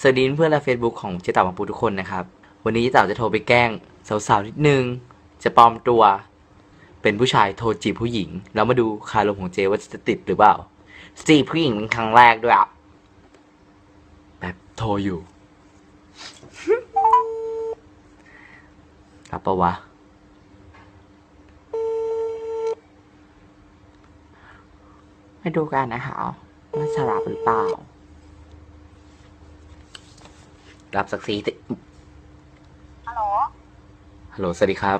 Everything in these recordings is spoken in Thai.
สวัสดีเพื่อนและ Facebook ของเจ๊เต่าบางปูทุกคนนะครับ วันนี้เจ๊เต่าจะโทรไปแกล้งสาวๆนิดนึง จะปลอมตัว เป็นผู้ชายโทรจีบผู้หญิง แล้วมาดูคารมของเจ๊ว่าจะติดหรือเปล่าจีบผู้หญิงเป็นครั้งแรกด้วยอะแบบโทรอยู่รับปะวะมาดูกันนะคะว่าจะรับหรือเปล่า รับสักซีติฮัลโหล ฮัลโหล สวัสดีครับ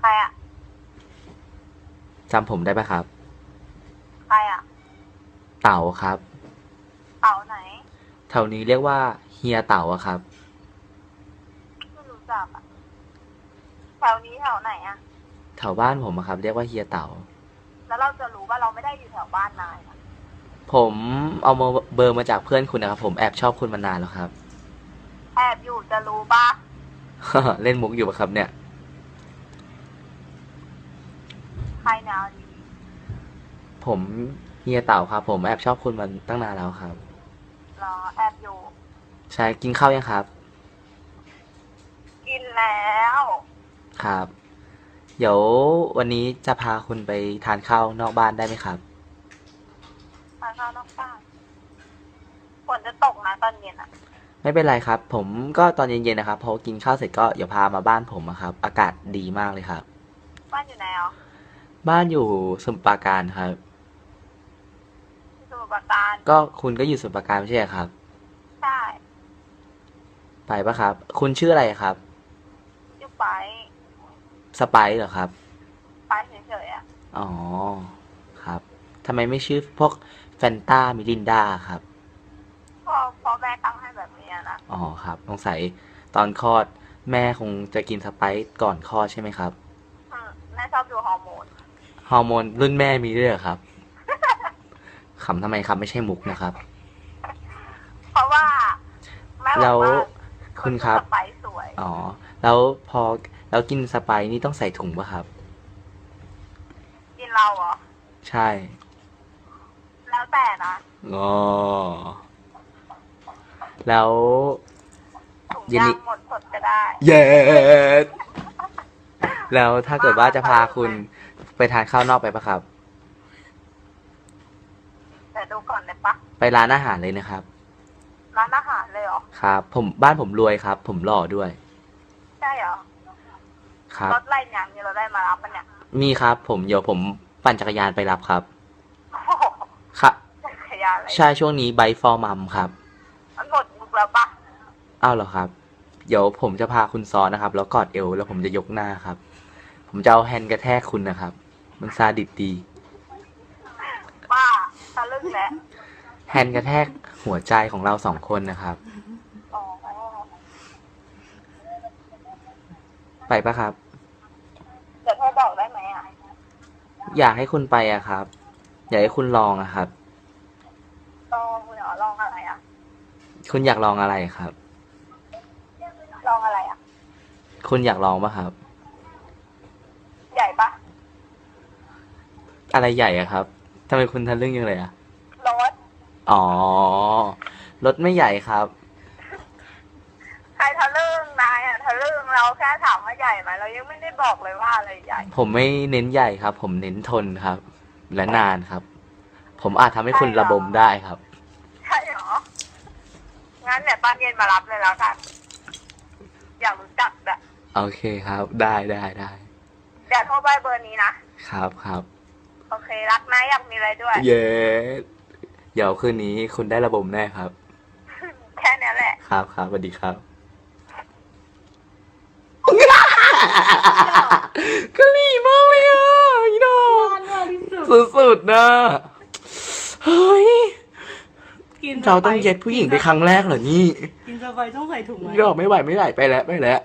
ใครอะจำผมได้ปะครับ ใครอะเต่าครับ เต่าไหน แถวนี้เรียกว่าเฮียเต่าอะครับ ไม่รู้จักอะแถวนี้แถวไหนอะแถวบ้านผมอะครับ เรียกว่าเฮียเต่า แล้วเราจะรู้ว่าเราไม่ได้อยู่แถวบ้านนายอะผมเอามาเบอร์มาจากเพื่อนคุณนะครับ ผมแอบชอบคุณมานานแล้วครับ แอบอยู่จะรู้ปะเล่นมุกอยู่ปะครับเนี่ย ใครแนวดีผมเฮียเต่าครับ ผมแอบชอบคุณมาตั้งนานแล้วครับ รอแอบอยู่ ใช่กินข้าวยังครับ กินแล้ว ครับ เดี๋ยววันนี้จะพาคุณไปทานข้าวนอกบ้านได้ไหมครับ ทานข้าวนอกบ้านฝนจะตกนะตอนเย็นอะ ไม่เป็นไรครับ ผมก็ตอนเย็นๆนะครับพอกินข้าวเสร็จก็เดี๋ยวพามาบ้านผมอะครับ อากาศดีมากเลยครับ บ้านอยู่ไหนอะบ้านอยู่สมุทรปราการครับ ที่สมุทรปราการก็คุณก็อยู่สมุทรปราการไม่ใช่เหรอครับ ใช่ไปปะครับ คุณชื่ออะไรครับ อยู่ไปสไปซ์เหรอครับ ไปเฉยๆอะอ๋อ ครับทำไมไม่ชื่อพวกแฟนตามิลินดาครับ พอพอแม่ตั้งให้แบบนี้อะนะ อ๋อครับสงสัยตอนคลอดแม่คงจะกินสไปซ์ก่อนคลอดใช่ไหมครับ อืมแม่ชอบดูฮอร์โมน ฮอร์โมนรุ่นแม่มีด้วยเหรอครับ ขำทำไมครับไม่ใช่มุกนะครับ เพราะว่าแม่บแล้อกวว่าคุณครับ สไปซ์สวย อ๋อ แล้วพอแล้วกินสไปซ์นี่ต้องใส่ถุงป่ะครับ กินเราเหรอ ใช่แล้วแต่นะ อ๋อ แล้วถุงเย็นยานี้งหมดสดก็ได้ เย็ดแล้วถ้าเกิดว่าจะพาคุณไปทานข้าวนอกไปปะครับ แต่ดูก่อนได้ปะไปร้านอาหารเลยนะครับ ร้านอาหารเลยเหรอ ครับ ผมบ้านผมรวยครับ ผมหล่อด้วย ใช่เหรอ ครับ รถไล่ยังนี่เราได้มารับมันเนี่ยมีครับ ผมเดี๋ยวผมปั่นจักรยานไปรับครับ โอ้โหครับจักรยานอะไรใช่ช่วงนี้ไบฟอร์มัมครับ มันหมดมุกแล้วปะ อ้าวเหรอครับ เดี๋ยวผมจะพาคุณซ้อนนะครับ แล้วกอดเอวแล้วผมจะยกหน้าครับ ผมจะเอาแฮนด์กระแทกคุณนะครับ มันซาดิสดีป้าทะลึ่งแล้วแฮนด์กระแทกหัวใจของเราสองคนนะครับ อ๋อไปปะครับ เดี๋ยวโทรบอกได้ไหมอะอยากให้คุณไปอะครับ อยากให้คุณลองอะครับ ลองเหรอลองอะไรอะ คุณอยากลองอะไรครับ ลองอะไรอะ คุณอยากลองปะครับ ใหญ่ปะอะไรใหญ่อะครับทำไมคุณทะลึ่งยังเลยอะรถอ๋อ รถไม่ใหญ่ครับ ใครทะลึ่งนายอะทะลึ่งเราแค่ถามว่าใหญ่ไหมเรายังไม่ได้บอกเลยว่าอะไรใหญ่ผมไม่เน้นใหญ่ครับ ผมเน้นทนครับ และนานครับ ผมอาจทำให้คุณระบมได้ครับ ใช่เหรองั้นเดี๋ยวตอนเย็นมารับเลยแล้วกัน อยากรู้จักอะโอเคครับ ได้ได้ได้เดี๋ยวโทรไปเบอร์นี้นะ ครับครับ โอเค รักนะอยากมีอะไรด้วย เย้เดี๋ยวคืนนี้คุณได้ระบมแน่ครับ แค่เนี้ยแหละ ครับครับสวัสดีครับ กะหรี่มากเลยอะอีดอกสุดๆนะ เฮ้ย กินเราต้องเย็ดผู้หญิงไปครั้งแรกเหรอนี่ กินสไปต้องใส่ถุงไหมดอกไม่ไหวไม่ไหวไปแล้วไปแล้ว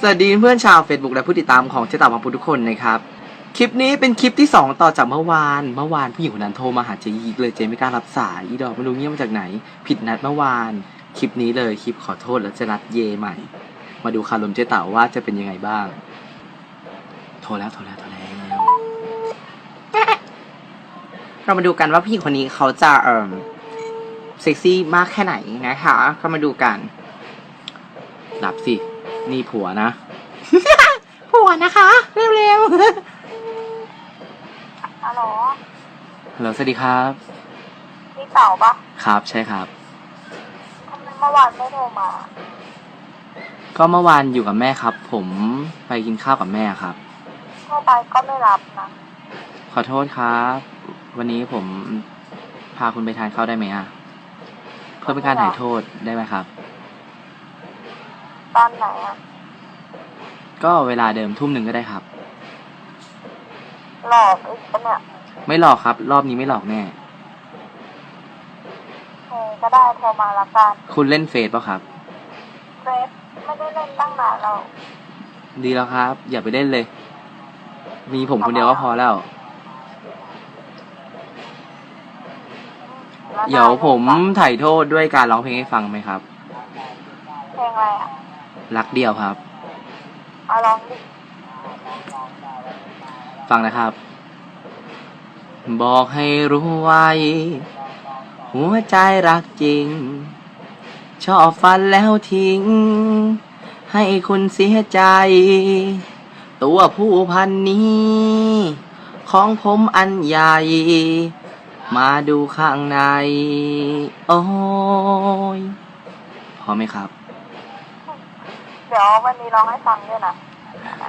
สวัสดีเพื่อนชาว Facebook และผู้ติดตามของเจ๊ต่ามาพูทุกคนนะครับ คลิปนี้เป็นคลิปที่ 2 ต่อจากเมื่อวาน เมื่อวานผู้หญิงคนนั้นโทรมาหาเจ๊อีกเลยเจ๊ไม่กล้ารับสายอีดอกไม่รู้เงียบมาจากไหน ผิดนัดเมื่อวาน คลิปนี้เลยคลิปขอโทษแล้วจะนัดเยใหม่ มาดูคารมเจ๊เต่าว่าจะเป็นยังไงบ้าง โทรแล้วโทรแล้วโทรแล้วเรามาดูกันว่าผู้หญิงคนนี้เขาจะเอ่อ เซ็กซี่มากแค่ไหนนะคะก็มาดูกันรับสิ นี่ผัวนะ ผัวนะคะ เร็วฮัลโหลๆฮัลโหลสวัสดีครับพี่เต่าปะครับใช่ครับทำไมเมื่อวานไม่โทรมา ก็เมื่อวานอยู่กับแม่ครับ ผมไปกินข้าวกับแม่ครับโทรไปก็ไม่รับนะขอโทษครับ วันนี้ผมพาคุณไปทานข้าวได้ไหมอะเพื่อเป็นการถ่ายโทษได้ไหมครับ ตอนไหนอะก็เวลาเดิมทุ่มหนึ่งก็ได้ครับ หลอกอีกปะเนี่ยไม่หลอกครับ รอบนี้ไม่หลอกแน่ เออก็ได้โทรมาละกันคุณเล่นเฟซป่ะครับ เฟซไม่ได้เล่นตั้งนานแล้วดีแล้วครับ อย่าไปเล่นเลย มีผมคนเดียวก็พอแล้ว แล้ เดี๋ยวผมนายถ่ายโทษด้วยการร้องเพลงให้ฟังไหมครับ เพลงอะไรอะรักเดียวครับ เอาลองดิฟังนะครับ บอกให้รู้ไว้ หัวใจรักจริง ชอบฟันแล้วทิ้ง ให้คุณเสียใจ ตัวผู้พันนี้ ของผมอันใหญ่ มาดูข้างใน โอ้ยพอไหมครับ เดี๋ยววันนี้ร้องให้ฟังด้วยนะ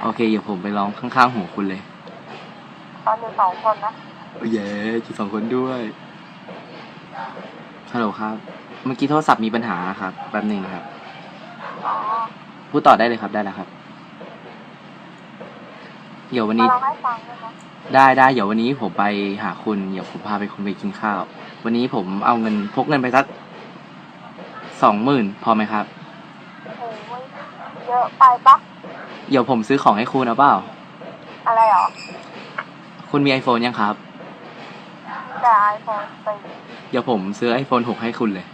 โอเค เดี๋ยวผมไปร้องข้างๆหูคุณเลย ตอนอยู่สองคนนะเย้จุดสองคนด้วย ฮัลโหลครับ เมื่อกี้โทรศัพท์มีปัญหาครับ แป๊บหนึ่งครับ อ๋อ พูดต่อได้เลยครับ ได้แล้วครับ เดี๋ยววันมานี้ร้องให้ฟังด้วยนะได้ได้เดี๋ยววันนี้ผมไปหาคุณเดี๋ยวผมพาไปคุณไปกินข้าว วันนี้ผมเอาเงินพกเงินไปสักสองหมื่นพอไหมครับ โอ้ยเยอะไปปะเดี๋ยวผมซื้อของให้คุณเอาเปล่า อะไรหรอคุณมี iPhone ยังครับ แต่ไอโฟนสี่เดี๋ยวผมซื้อ iPhone 6 ให้คุณเลย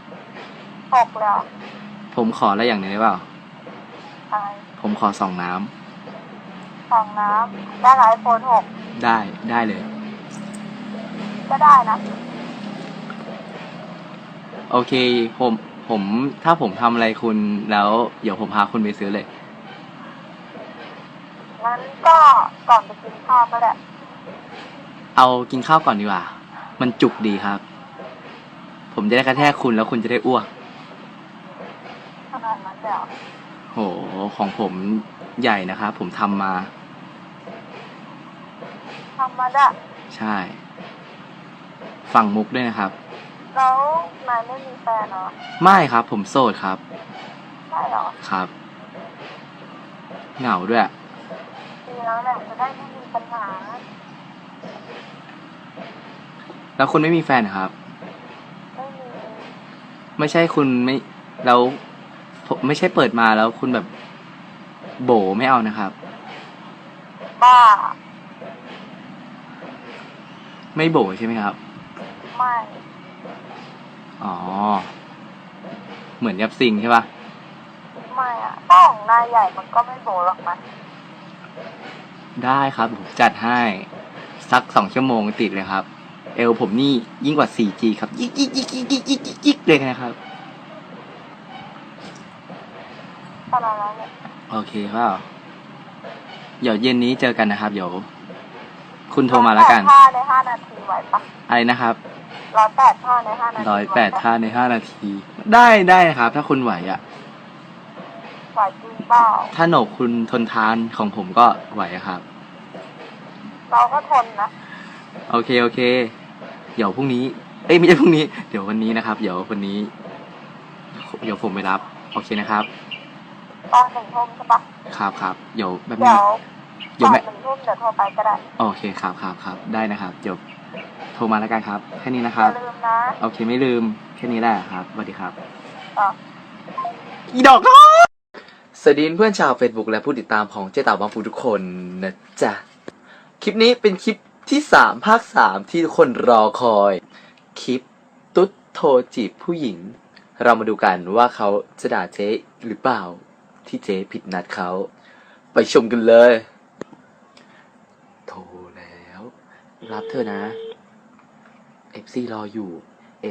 หกแล้วผมขออะไรอย่างหนึงได้เปล่าอะไรผมขอสองน้ำ สองน้ำได้ไอโฟนหกได้ได้เลย ก็ได้นะ โอเค ผมผมถ้าผมทำอะไรคุณแล้วเดี๋ยวผมพาคุณไปซื้อเลย งั้นก็ก่อนไปกินข้าวก็ได้เอากินข้าวก่อนดีกว่า มันจุกดีครับ ผมจะได้กระแทกคุณแล้วคุณจะได้อ้วกขนาดนั้นเดี๋ยวโห ของผมใหญ่นะครับ ผมทำมาทำ มาได้ใช่ ฝั่งมุกด้วยนะครับ แล้วนายไม่มีแฟนเหรอไม่ครับ ผมโสดครับ ใช่เหรอครับ เหงาด้วย ดีแล้วแหละจะได้ไม่มีปัญหา แล้วคุณไม่มีแฟนเหรอครับ ไม่มีไม่ใช่คุณไม่แล้วผมไม่ใช่เปิดมาแล้วคุณแบบ โบไม่เอานะครับ บ้า ไม่โบใช่ไหมครับ ไม่ อ๋อ เหมือนยับซิงใช่ปะไม่อะถ้าของนายใหญ่มันก็ไม่โบหรอกนะได้ครับผมจัดให้สักสองชั่วโมงติดเลยครับ เอลผมนี่ยิ่งกว่า 4G ครับ ยิกยิกยิกยิกยิกยิกยิกยิกเลยนะครับขนาดนั้นเลยโอเคเปล่าเดี๋ยวเย็นนี้เจอกันนะครับ เดี๋ยว คุณโทรมาแล้วกันร้อยแปดท่าในห้านาทีไหวปะอะไรนะครับร้อยแปดท่าในห้านาทีร้อยแปดไหวะท่าในห้านาที ได้ได้นะครับ ถ้าคุณไหวอะไหวจริงเปล่าถ้าโหนกคุณทนทานของผมก็ไหวอะครับ เราก็ทนนะโอเคโอเค เดี๋ยวพรุ่งนี้ เอ้ยไม่ใช่พรุ่งนี้ เดี๋ยววันนี้นะครับ เดี๋ยววันนี้ เดี๋ยวผมไปรับ โอเคนะครับ ตอนหนึ่งทุ่มใช่ปะครับครับเดี๋ยวแบบเดี๋นี้ยว เดี๋ยวก่แม่อนหนึ่งทุ่มเดี๋ยวโทรไปก็ได้โอเคครับครับครับได้นะครับเดี๋ยวโทรมาแล้วกันครับ แค่นี้นะคอรับ ย่าลืมนะโอเคไม่ลืมแค่นี้แหละครับสวัสดีครับ ต่อ อีดอกน้อยสวัสดีเพื่อนชาว Facebook และผู้ติดตามของเจ๊เต่าบางปูทุกคนนะจ๊ะ คลิปนี้เป็นคลิปที่ 3 ภาค 3 ที่ทุกคนรอคอย คลิปตุ๊ดโทรจีบผู้หญิง เรามาดูกันว่าเขาจะด่าเจ๊หรือเปล่า ที่เจ๊ผิดนัดเขา ไปชมกันเลย โท รแล้วรับเธอนะ FC รออยู่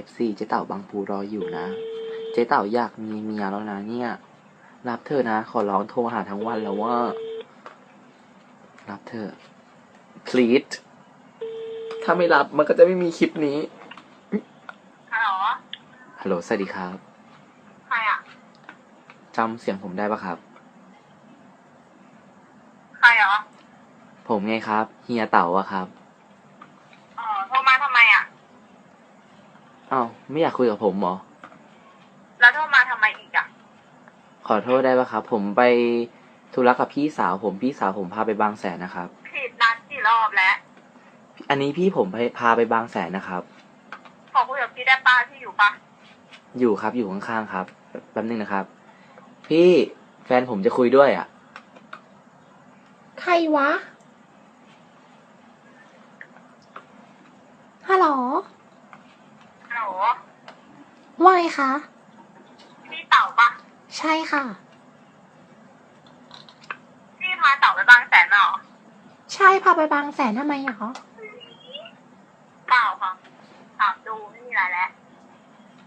FC เจ๊เต่าบางปูรออยู่นะ เจ๊เต่าอยากมีเมียแล้วนะเนี่ย รับเธอะนะ ขอร้องโทรหาทั้งวันแล้วว่า รับเธอะ please ถ้าไม่รับมันก็จะไม่มีคลิปนี้ ฮัลโหลฮัลโหล สวัสดีครับ ใครอะ จำเสียงผมได้ปะครับ ใครเหรอ ผมไงครับ เฮียเต่าอะครับ เออโทรมาทำไมอะ อ้าวไม่อยากคุยกับผมเหรอ แล้วโทรมาทำไมอีกอะ ขอโทษได้ปะครับ ผมไปธุระกับพี่สาวผมพี่สาวผมพาไปบางแสนนะครับ ผิดนัดกี่รอบแล้ว อันนี้พี่ผมไปพาไปบางแสนนะครับ ขอคุยกับพี่ได้ป้าที่อยู่ปะอยู่ครับอยู่ข้างๆครับแป๊บนึงนะครับ พี่แฟนผมจะคุยด้วยอะ ใครวะ ฮัลโหลฮัลโหลว่าไงคะพี่เต่าปะใช่ค่ะ พี่พาเต่าไปบางแสนมาเหรอใช่พาไปบางแสนทำไมหรอเปล่าค่ะถามดูไม่มีอะไรแล้ว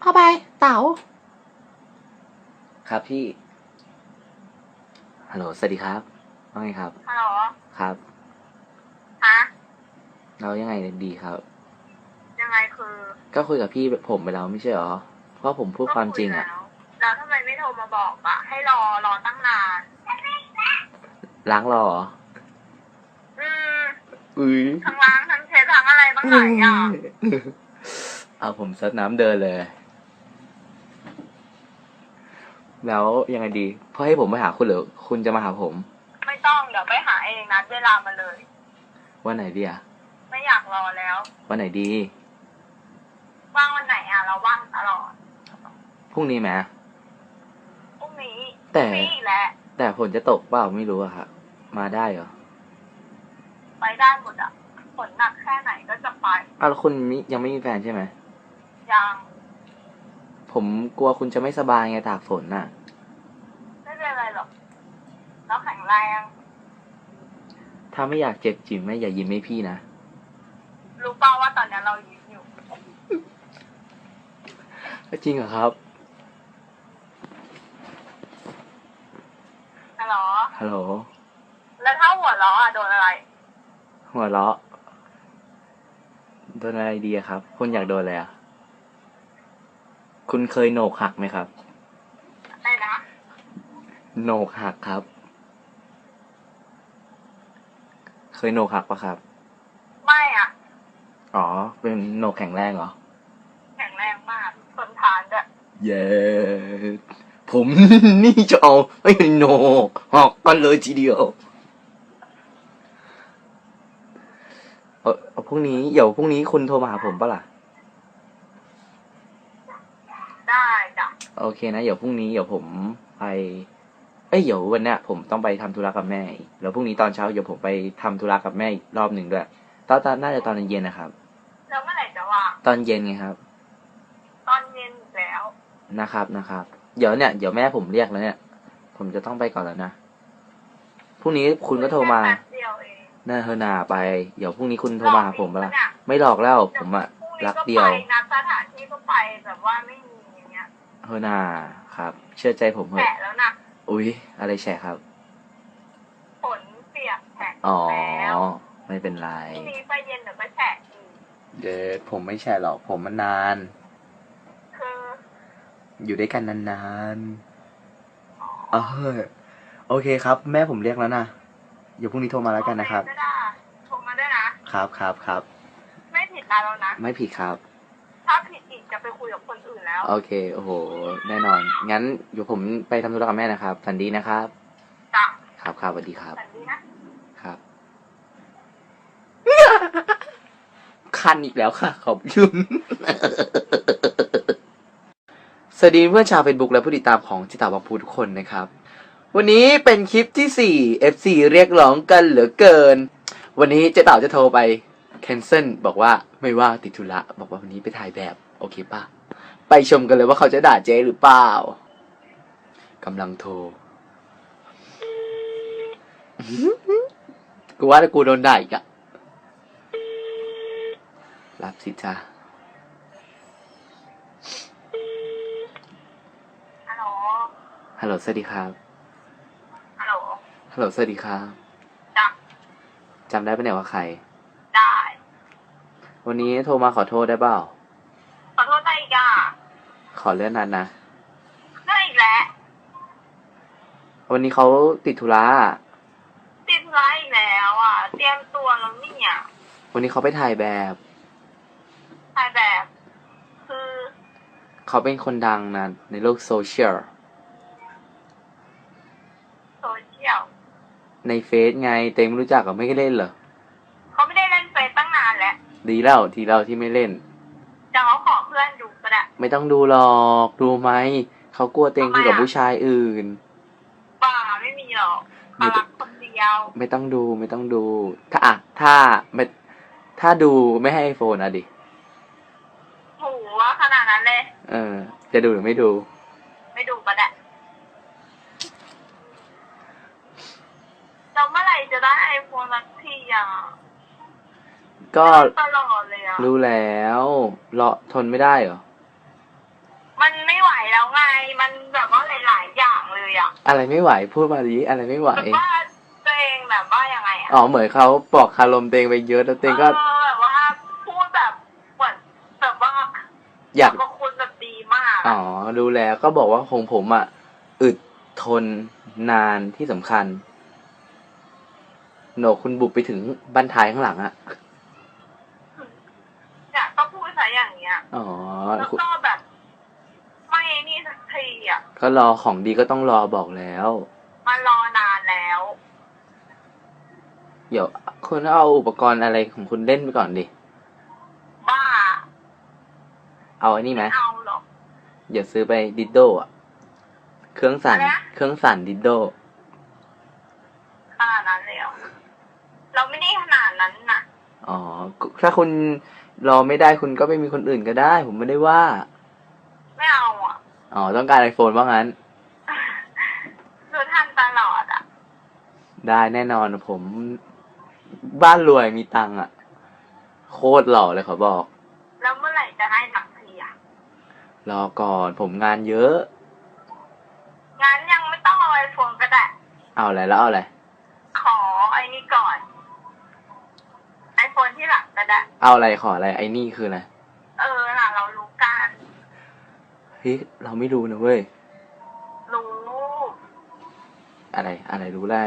เอาไปเต๋าครับพี่ ฮัลโหล สวัสดีครับ ว่าไงครับ ฮัลโหล ครับ ฮะ เรายังไงดีครับ ยังไงคือ ก็คุยกับพี่ผมไปแล้วไม่ใช่เหรอ เพราะผมพูดความจริงอะก็คุยแล้วแล้วทำไมไม่โทรมาบอกอะ ให้รอรอตั้งนานล้างรอเหรออืมอุ้ยทั้งล้างทั้งเช็ดทั้งอะไรบ้างหลายอย่างเอาผมซัดน้ำเดินเลย แล้วยังไงดีเพื่อให้ผมไปหาคุณหรือคุณจะมาหาผม ไม่ต้องเดี๋ยวไปหาเองนัดเวลามาเลย วันไหนดีอะไม่อยากรอแล้ว วันไหนดี ว่างวันไหนอะเราว่างตลอดพรุ่งนี้ไหมพรุ่งนี้แต่พรุ่งนี้อีกแหละแต่ฝนจะตกเปล่าไม่รู้อะครับมาได้เหรอไปได้หมดอะฝนหนักแค่ไหนก็จะไปอ้าวแล้วคุณมิยังไม่มีแฟนใช่ไหมยังผมกลัวคุณจะไม่สบายไงตากฝนน่ะ ไม่เป็นไรหรอกเราแข็งแรง ถ้าไม่อยากเจ็บจิ๋มไม่อย่ายิ้มให้พี่นะ รู้เปล่าว่าตอนนี้เรายิ้มอยู่ จริงเหรอครับ ฮัลโหล ฮัลโหล แล้วถ้าหัวเราะอะโดนอะไร หัวเราะโดนอะไรดีอะครับ คุณอยากโดนอะไรอะคุณเคยโหนกหักไหมครับ อะไรนะ โหนกหักครับ เคยโหนกหักปะครับ ไม่อะ อ๋อ เป็นโหนกแข็งแรงเหรอ แข็งแรงมากทนทาน ด้วยเย้ผมนี่จะเอาไอ้โหนกหักกันเลยทีเดียวเออเอาพรุ่งนี้เดี๋ยวพรุ่งนี้คุณโทรมาหาผมปะล่ะ ได้จ้ะโอเคนะ เดี๋ยวพรุ่งนี้เดี๋ยวผมไป เอ้ยเดี๋ยววันเนี้ยผมต้องไปทำธุระกับแม่อีกแล้วพรุ่งนี้ตอนเช้าเดี๋ยวผมไปทำธุระกับแม่อีกรอบหนึ่งด้วยตอนตอนน่าจะตอนเย็นนะครับ แล้วเมื่อไหร่จะว่าง ตอนเย็นไงครับ ตอนเย็นอีกแล้ว นะครับนะครับ เดี๋ยวเนี่ยเดี๋ยวแม่ผมเรียกแล้วเนี่ย ผมจะต้องไปก่อนแล้วนะพรุ่งนี้คุณก็โทรมาแป๊บเดียวเองน่าเฮอนาไป เดี๋ยวพรุ่งนี้คุณโทรมาหาผมปะล่ะหลอกอีกปะเนี่ยไม่หลอกแล้วผมอะพรุ่งนี้รักเดียวไปนัดสถานที่ก็ไปแบบว่าไม่มีอย่างเงี้ยเฮอนาครับ เชื่อใจผมเถแฉะอะแล้วนะอุ๊ยอะไรแฉะครับฝนเปียกแฉะอ๋อแล้วไม่เป็นไรพรุ่งนี้ไปเย็นเดี๋ยวก็แฉะอีกเดดผมไม่แฉะหรอกผมมันนานคือ อยู่ด้วยกันนานๆเออโอเคครับ แม่ผมเรียกแล้วนะเดี๋ยวพรุ่งนี้โทรมาแล้วกันนะครับ โอเก็ได้โทรมาด้วยนะ ครับครับครับ ไม่ผิดนะแล้วนะ ไม่ผิดครับ ถ้าผิดอีกจะไปคุยกับคนอื่นแล้ว โอเค โอ้โห แน่นอน งั้นเดี๋ยวผมไปทำธุระกับแม่นะครับ ฝันดีนะครับ จ้ะครับครับสวัสดีครับแบบนี้นะ ครับ คันอีกแล้วค่ะ ขอบคุณ สวัสดีเพื่อนชาว Facebook และผู้ติดตามของจิตาบังพูทุกคนนะครับ วันนี้เป็นคลิปที่ 4 FC เรียกร้องกันเหลือเกิน วันนี้เจ๊เต่าจะโทรไป cancel บอกว่าไม่ว่าติดธุระบอกว่าวันนี้ไปถ่ายแบบ โอเคป่ะไปชมกันเลยว่าเขาจะด่าเจ๊หรือเปล่ากำลังโทรกูว่าถ้ากูโดนด่าอีกอะรับสิจ้า ฮัลโหล สวัสดีครับ ฮัลโหล ฮัลโหล สวัสดีครับจ้ะจำได้ปะเนี่ยว่าใคร ได้ วันนี้โทรมาขอโทษได้เปล่า ขอโทษได้อีกอะขอเลื่อนนัดนะ ได้อีกแล้ว วันนี้เขาติดธุระติดร้ายอีกแล้วอะ เตรียมตัวแล้วเนี่ยวันนี้เขาไปถ่ายแบบ ถ่ายแบบ คือ เขาเป็นคนดังนะในโลกโซเชียล ในเฟซไงเต็งไม่รู้จักกับไม่ได้เล่นเหรอเขาไม่ได้เล่นเฟซตั้งนานแล้วดีแล้วทีเราที่ไม่เล่นจะเขาขอเพื่อนดูก็ได้ไม่ต้องดูหรอกดูไหมเขากลัวเต็งคุยกับผู้ชายอื่นป่าไม่มีหรอกเขารักคนเดียวไม่ต้องดูไม่ต้องดู ถ้าอะถ้าไม่ถ้าดูไม่ให้ไอโฟนอะดิโหว่าขนาดนั้นเลย เออ จะดูหรือไม่ดู ไม่ดูก็ได้ เราเมื่อไหร่จะได้ไอโฟนสักทีอะก็ตลอดเลยอะรู้แล้วรอทนไม่ได้เหรอ มันไม่ไหวแล้วไง มันแบบว่าหลาย ๆ อย่างเลยอะ อะไรไม่ไหวพูดมาดิอะไรไม่ไหวแบบว่าตัวเองแบบว่ายังไงอะ อ๋อเหมือนเขาปลอกคารมเต็งไปเยอะแล้วเต็งก็เออแบบว่าพูดแบบเหมือนแบบว่า อยากก็คุณแบบดีมาก อ๋อรู้แล้วก็บอกว่าของผมอะอึดทนนานที่สำคัญ โหนกคุณบุกไปถึงบันท้ายข้างหลังอะเนี่ยก็พูดซะอย่างเงี้ย อ๋อแล้วก็แบบ ไม่นี่สักทีอะ ก็รอของดีก็ต้องรอบอกแล้ว มันรอนานแล้ว เดี๋ยวคุณเอาอุปกรณ์อะไรของคุณเล่นไปก่อนดิ บ้าเอาอันนี้ไหมไม่เอาหรอกเดี๋ยวซื้อไปดิดโดอะ เครื่องสั่น อะไรนะ เครื่องสั่นดิดโด ขนาดนั้นเลยเหรอ เราไม่ได้ขนาดนั้นน่ะ อ๋อ ถ้าคุณรอไม่ได้คุณก็ไม่มีคนอื่นก็ได้ ผมไม่ได้ว่า ไม่เอาอะ อ๋อ ต้องการไอโฟนว่างั้นคือทันตลอดอะ ได้แน่นอนผม บ้านรวยมีตังค์อะ โคตรหล่อเลยขอบอก แล้วเมื่อไหร่จะให้สักทีอะ รอก่อนผมงานเยอะ งั้นยังไม่ต้องเอาไอโฟนก็ได้ เอาอะไรแล้วเอาอะไร ขอไอ้นี่ก่อน ไอโฟนที่หลังก็ได้เอาอะไรขออะไรไอ้นี่คืออะไรเออน่ะเรารู้กันเฮ้ยเราไม่รู้นะเว้ยรู้อะไร อะไรรู้อะไร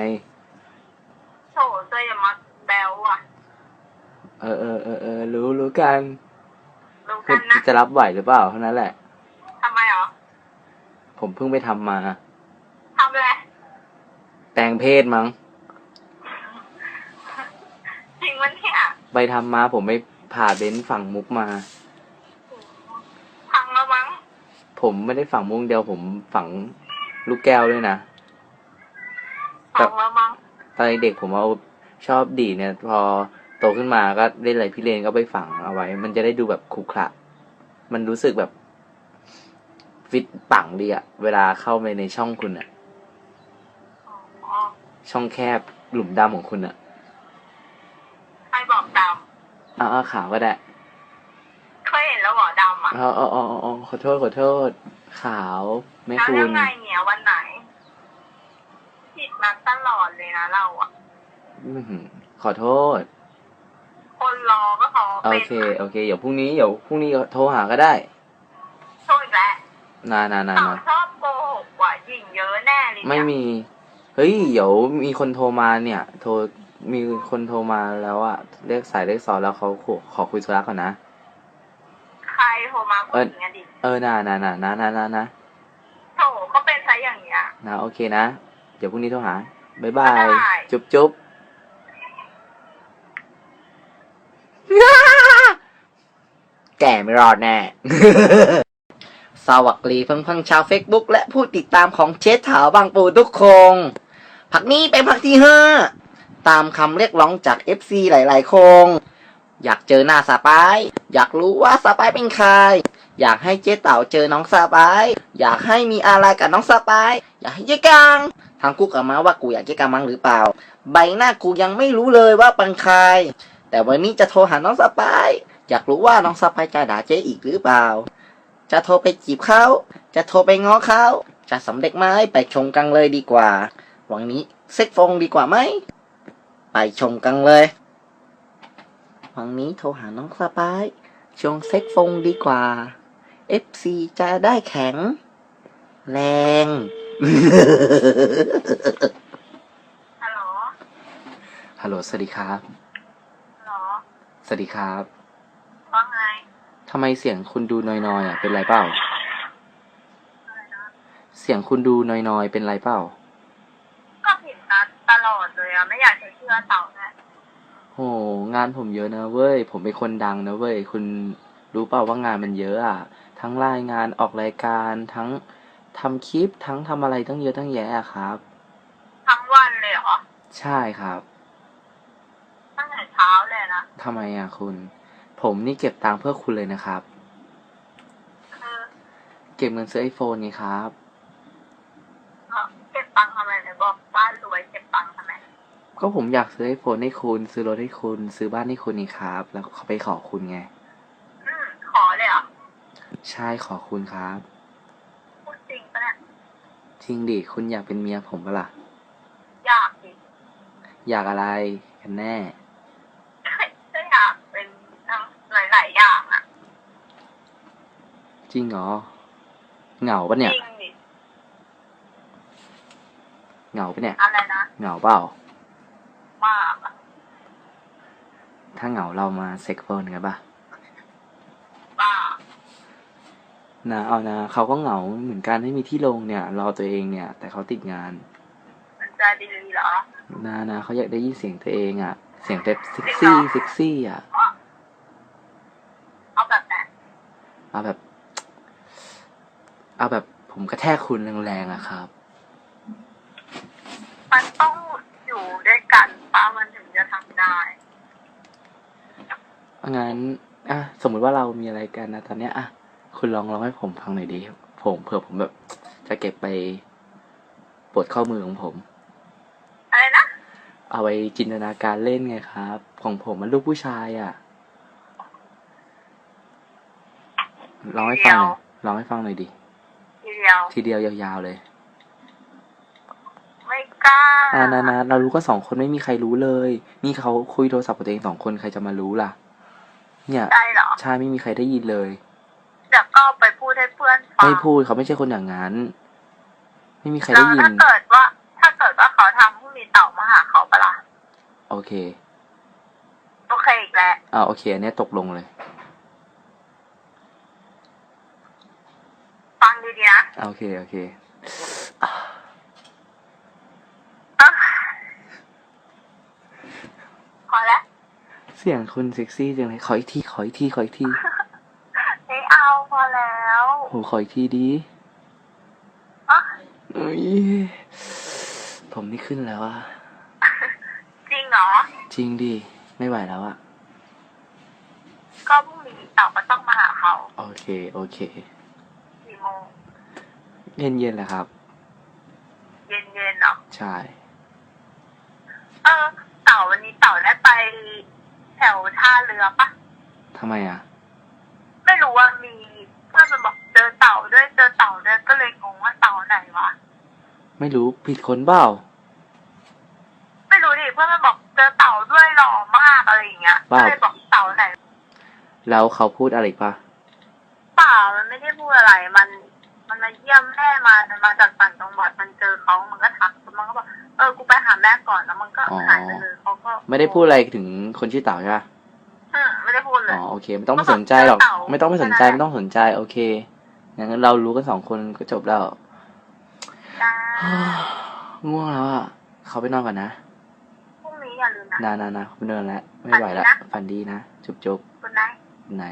โถเจออย่ามาแบลอะ เออเออเออเออรู้รู้กันรู้คืกัอนนะจะรับไหวหรือเปล่าเท่านั้นแหละ ทำไมหรอ ผมเพิ่งไปทำมาทำอะไรแปลงเพศมั้ง จริงวันเนี่ย ไปทำมาผมไปผ่าเบนซ์ฝั่งมุกมา พังแล้วมั้งผมไม่ได้ฝั่งมุกเดียวผมฝังลูกแก้วด้วยนะ พังแล้วมั้งตอนเด็กผมเอาชอบดีดเนี่ย พอโตขึ้นมาก็เล่นอะไรพี่เลนก็ไปฝังเอาไว้ มันจะได้ดูแบบขรุขระมันรู้สึกแบบ ฟิตปังดีอะเวลาเข้าไปในช่องคุณอะอ๋อช่องแคบหลุมดำของคุณอะใครบอกด อ้าวขาวก็ได้ำเคยเห็นแล้วเหรอดำอะอ๋ออ๋ออ๋ออ๋อขอโทษขอโทษ ขาวไม่แล้วคุยัณงไงเนี่ยวันไหน ผิดมาตลอดเลยนะเราอะ อื้อหือขอโทษ คนรอก็ขอโอเป็นเค โอเค เดี๋ยวพรุ่งนี้เดี๋ยวพรุ่งนี้โทรหาก็ได้โชคอีกแล้วนานานาสาวนาชอบโกหกว่ะหญิงเยอะแน่เลยเนี่ยไม่มี เฮ้ย เดี๋ยวมีคนโทรมาเนี่ย โทร มีคนโทรมาแล้วอะเรียกสายเรียกซอนแล้วเขาขอขอคุยธุระก่อนนะ ใครโทรมาพูดอย่างเงี้ยดิเออนานานานานานานะโถก็เป็นซะอย่างเงี้ย นะโอเคนะ เดี๋ยวพรุ่งนี้โทรหาบ๊ายบายบ๊ายบายจุ๊บจุ๊บแก่ไม่รอดแน่ สวัสดีเพิ่งพังชาวเฟซบุ๊กและผู้ติดตามของเชษฐาวบางปูทุกคง ผักนี้เป็นผักที่ห้า ตามคำเรียกร้องจาก FC หลายๆ คง อยากเจอหน้าสปาย อยากรู้ว่าสปายเป็นใคร อยากให้เจ๊เต่าเจอน้องสปาย อยากให้มีอะไรกับน้องสปาย อยากให้เจ๊กังทางกูกับมาว่ากูอยากเจ๊กังมั้งหรือเปล่า ใบหน้ากูยังไม่รู้เลยว่าเป็นใคร แต่วันนี้จะโทรหาน้องสปาย อยากรู้ว่าน้องสปายจะด่าเจ๊อีกหรือเปล่า จะโทรไปจีบเขา จะโทรไปง้อเขา จะสำเร็จไหมไปชมกันเลยดีกว่า วันนี้เซ็กฟงดีกว่าไหม ไปชมกันเลยวันนี้โทรหาน้องสปายชงเซ็กฟงดีกว่า FC จะได้แข็ง แรง ฮัลโหล ฮัลโหล สวัสดีครับ ฮัลโหล สวัสดีครับว่าไงทำไมเสียงคุณดูนอยๆอะ เป็นไรเปล่า อะไรนะเสียงคุณดูนอยๆ เป็นไรเปล่า ก็ผิดนัดตลอดเลยอะไม่อยากจะ เชื่อเต่านะโหงานผมเยอะนะเว้ย ผมเป็นคนดังนะเว้ย คุณรู้เปล่าว่างานมันเยอะอะ ทั้งรายงานออกรายการทั้งทำคลิปทั้งทำอะไรตั้งเยอะตั้งแยะอะครับ ทั้งวันเลยเหรอ ใช่ครับ ตั้งแต่เช้าเลยนะทำไมอะคุณ ผมนี่เก็บตังค์เพื่อคุณเลยนะครับ คือ เก็บเงินซื้อไอโฟนไงครับ เอ่อเก็บตังค์ทำไมไหนบอกบ้านรวยเก็บตังค์ทำไม ก็ผมอยากซื้อไอโฟนให้คุณ ซื้อรถให้คุณ ซื้อบ้านให้คุณนี่ครับ แล้วเขาไปขอคุณไง อืมขอเลยเหรอใช่ขอคุณครับ พูดจริงปะเนี่ยจริงดิ คุณอยากเป็นเมียผมปะล่ะ อยากดิอยากอะไรกันแน่ ก็อยากเป็นทั้งหลาย ๆ อย่างอะจริงเหรอ เหงาปะจเนี่ยริงดิเหงาปะเนี่ย อะไรนะ เหงาเปล่า มากอะ ถ้าเหงาเรามาเซ็กโฟนกันปะบ้านะเอานะเขาก็เหงาเหมือนกันไม่มีที่ลงเนี่ย รอตัวเองเนี่ย แต่เขาติดงานมันจะดีเหรอนานะเขาอยากได้ยินเสียงตัวเองอะเสียงแบบเซ็กซี่เซ็กซี่อะเอาแบบไหนเอาแบบ เอาแบบผมกระแทกคุณแรงๆอะครับ มันต้องอยู่ด้วยกันป้ามันถึงจะทำได้ งั้นอะสมมุติว่าเรามีอะไรกันนะตอนเนี้ยอะคุณลองร้องให้ผมฟังหน่อยดิผมเผื่อผมแบบ จะเก็บไปปวดข้อมือของผม อะไรนะ เอาไปจินตนาการเล่นไงครับ ของผมมันลูกผู้ชายอะ่ะร้องให้ฟังหน่อยร้องให้ฟังหน่อยดิทีเดียว ทีเดียวยาวๆเลย ไม่กล้าอ่านานาเรารู้ก็สองคนไม่มีใครรู้เลย นี่เขาคุยโทรศัพท์กับตัวเองสองคนใครจะมารู้ล่ะ เนี่ยได้เหรอ ใช่ไม่มีใครได้ยินเลย เดี๋ยวก็ไปพูดให้เพื่อนฟังไม่พูดเขาไม่ใช่คนอย่างนั้น ไม่มีใครแล้ได้วยินถ้าเกิดว่า ถ้าเกิดว่าเขาทำพรุ่งนี้เต่ามาหาเขาปะล่ะโอเค โอเคอีกแล้วอ่าโอเค อันเนี้ยตกลงเลยฟังดีๆนะ อ่าโอเค โอเค อะพอแล้ว เสียงคุณเซ็กซี่จังเลย ขออีกที ขออีกที ขออีกที ไม่เอาพอแล้วโห ขออีกทีดีอะเอ้ยผมนี่ขึ้นแล้วอะจริงเหรอ จริงดิ ไม่ไหวแล้วอะก็พรุ่งนี้เต่าก็ต้องมาหาเขาโอเค โอเคกี่โมงเย็นเย็นๆแหละครับ เย็นๆเนาะใช่ เออเต่าวันนี้เต่าได้ไป แถวท่าเรือปะทำไมอะไม่รู้ว่ามีเพื่อนมันบอกเจอเต่าด้วยเจอเต่าด้วยก็เลยงงว่าเต่าไหนวะ ไม่รู้ผิดคนเปล่า ไม่รู้ดิเพื่อนมันบอกเจอเต่าด้วยหล่อมากอะไรอย่างเงี้ยบ้าก็เลยบอกเต่าไหนแล้วเขาพูดอะไรอีกปะเปล่ามันไม่ได้พูดอะไรมัน มันมาเยี่ยมแม่มามันมาจากต่างจังหวัดมันเจอเขามันก็ทักมันก็บอก เออกูไปหาแม่ก่อนแล้วมันก็หายไปเลยเขาก็ไม่ได้พูดอะไรถึงคนชื่อเต่าใช่ปะอืมไม่ได้พูดเลย อ๋อโอเค ไม่ต้องไปสนใจหรอก ไม่ต้องไปสนใจไม่ต้องสนใจ โอเคงั้นเรารู้กันสองคนก็จบแล้วจ้าง่วงแล้วอะเขาไปนอนก่อนนะพรุ่งนี้อย่าลืมนะ นานานาเขาไปนอนแล้วไม่ไหวแล้วฝันดีนะ จุบจุบคุณนาย ไหน